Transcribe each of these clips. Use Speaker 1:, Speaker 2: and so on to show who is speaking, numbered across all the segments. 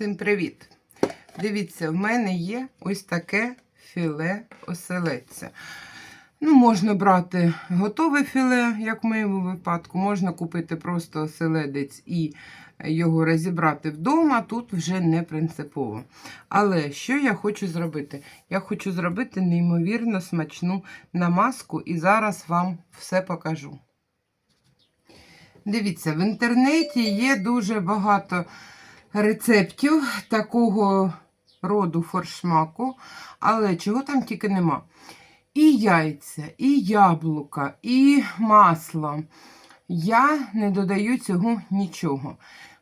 Speaker 1: Всім привіт! Дивіться, в мене є ось таке філе оселедця. Ну, можна брати готове філе, як в моєму випадку. Можна купити просто оселедець і його розібрати вдома. Тут вже не принципово. Але що я хочу зробити? Я хочу зробити неймовірно смачну намазку, і зараз вам все покажу. Дивіться, в інтернеті є дуже багато рецептів такого роду форшмаку, але чого там тільки нема. І яйця, і яблука, і масло. Я не додаю цього нічого.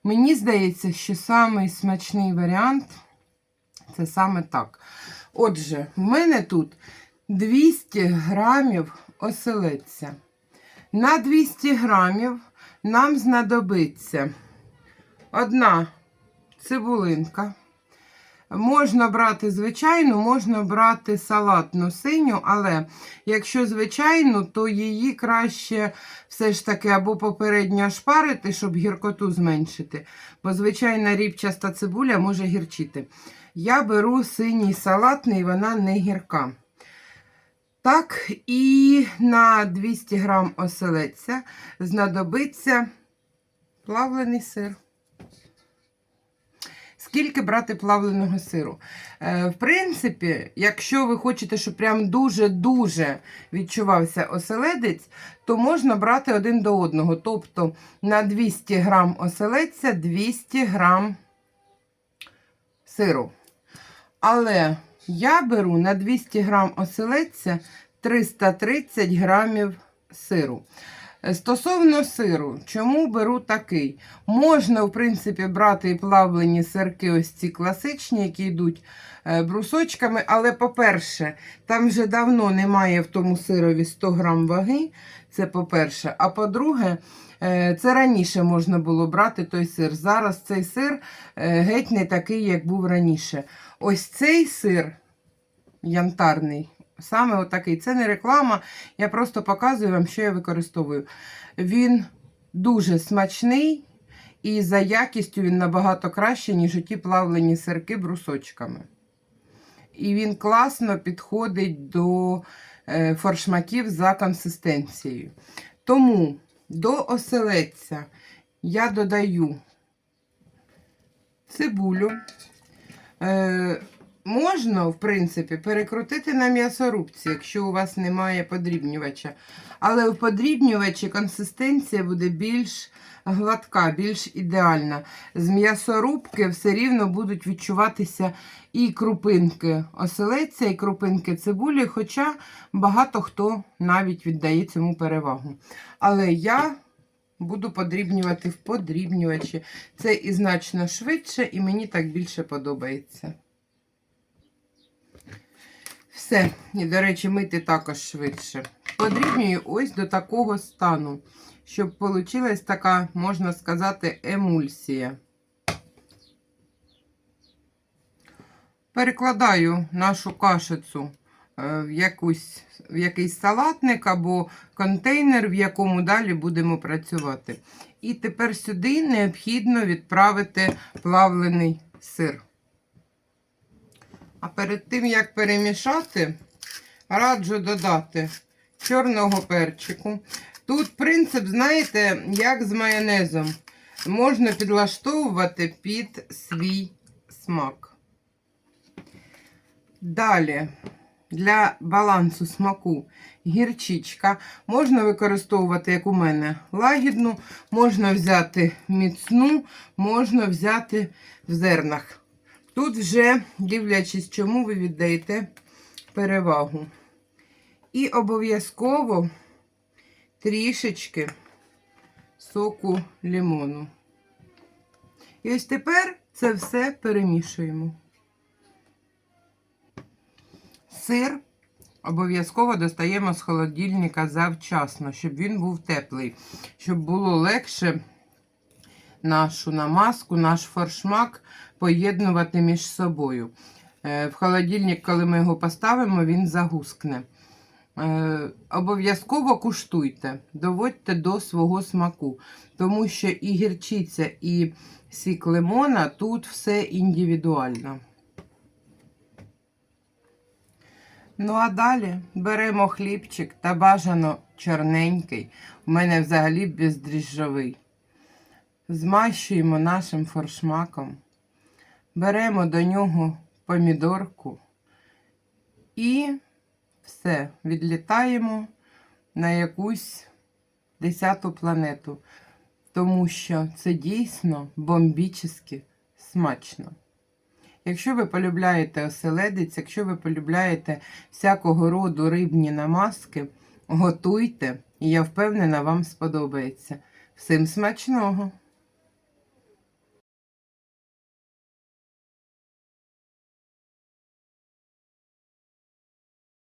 Speaker 1: Мені здається, що самий смачний варіант це саме так. Отже, в мене тут 200 грамів оселедця. На 200 грамів нам знадобиться одна цибулинка. Можна брати звичайну, можна брати салатну синю, але якщо звичайну, то її краще все ж таки або попередньо шпарити, щоб гіркоту зменшити, бо звичайна рібчаста цибуля може гірчити. Я беру синій салатний, вона не гірка. Так, і на 200 грам оселедця знадобиться плавлений сир. Скільки брати плавленого сиру? Е, в принципі, якщо ви хочете, щоб прям дуже-дуже відчувався оселедець, то можна брати один до одного. Тобто на 200 грам оселедця 200 грам сиру. Але я беру на 200 грам оселедця 330 грамів сиру. Стосовно сиру, чому беру такий? Можна, в принципі, брати і плавлені сирки, ось ці класичні, які йдуть е, брусочками. Але, по-перше, там вже давно немає в тому сирові 100 грам ваги. Це по-перше. А по-друге, е, це раніше можна було брати той сир. Зараз цей сир е, геть не такий, як був раніше. Ось цей сир янтарний. Саме отакий. Це не реклама, я просто показую вам, що я використовую. Він дуже смачний і за якістю він набагато краще, ніж ті плавлені сирки брусочками. І він класно підходить до е, форшмаків за консистенцією. Тому до оселедця я додаю цибулю. Можна, в принципі, перекрутити на м'ясорубці, якщо у вас немає подрібнювача. Але у подрібнювачі консистенція буде більш гладка, більш ідеальна. З м'ясорубки все рівно будуть відчуватися і крупинки оселедця, і крупинки цибулі, хоча багато хто навіть віддає цьому перевагу. Але я буду подрібнювати в подрібнювачі. Це і значно швидше, і мені так більше подобається. Все, і, до речі, мити також швидше. Подрібнюю ось до такого стану, щоб вийшла така, можна сказати, емульсія. Перекладаю нашу кашицю е, в, якусь, в якийсь салатник або контейнер, в якому далі будемо працювати. І тепер сюди необхідно відправити плавлений сир. А перед тим, як перемішати, раджу додати чорного перчику. Тут принцип, знаєте, як з майонезом. Можна підлаштовувати під свій смак. Далі, для балансу смаку гірчичка. Можна використовувати, як у мене, лагідну, можна взяти міцну, можна взяти в зернах. Тут вже, дивлячись, чому ви віддаєте перевагу. І обов'язково трішечки соку лимону. І ось тепер це все перемішуємо. Сир обов'язково достаємо з холодильника завчасно, щоб він був теплий, щоб було легше нашу намазку, наш форшмак поєднувати між собою. Е, в холодильник, коли ми його поставимо, він загускне. Е, обов'язково куштуйте, доводьте до свого смаку, тому що і гірчиця, і сік лимона тут все індивідуально. Ну а далі беремо хлібчик та бажано чорненький. У мене взагалі бездріжджовий. Змащуємо нашим форшмаком. Беремо до нього помідорку і все, відлітаємо на якусь десяту планету, тому що це дійсно бомбічно смачно. Якщо ви полюбляєте оселедець, якщо ви полюбляєте всякого роду рибні намазки, готуйте, і я впевнена, вам сподобається. Всім смачного!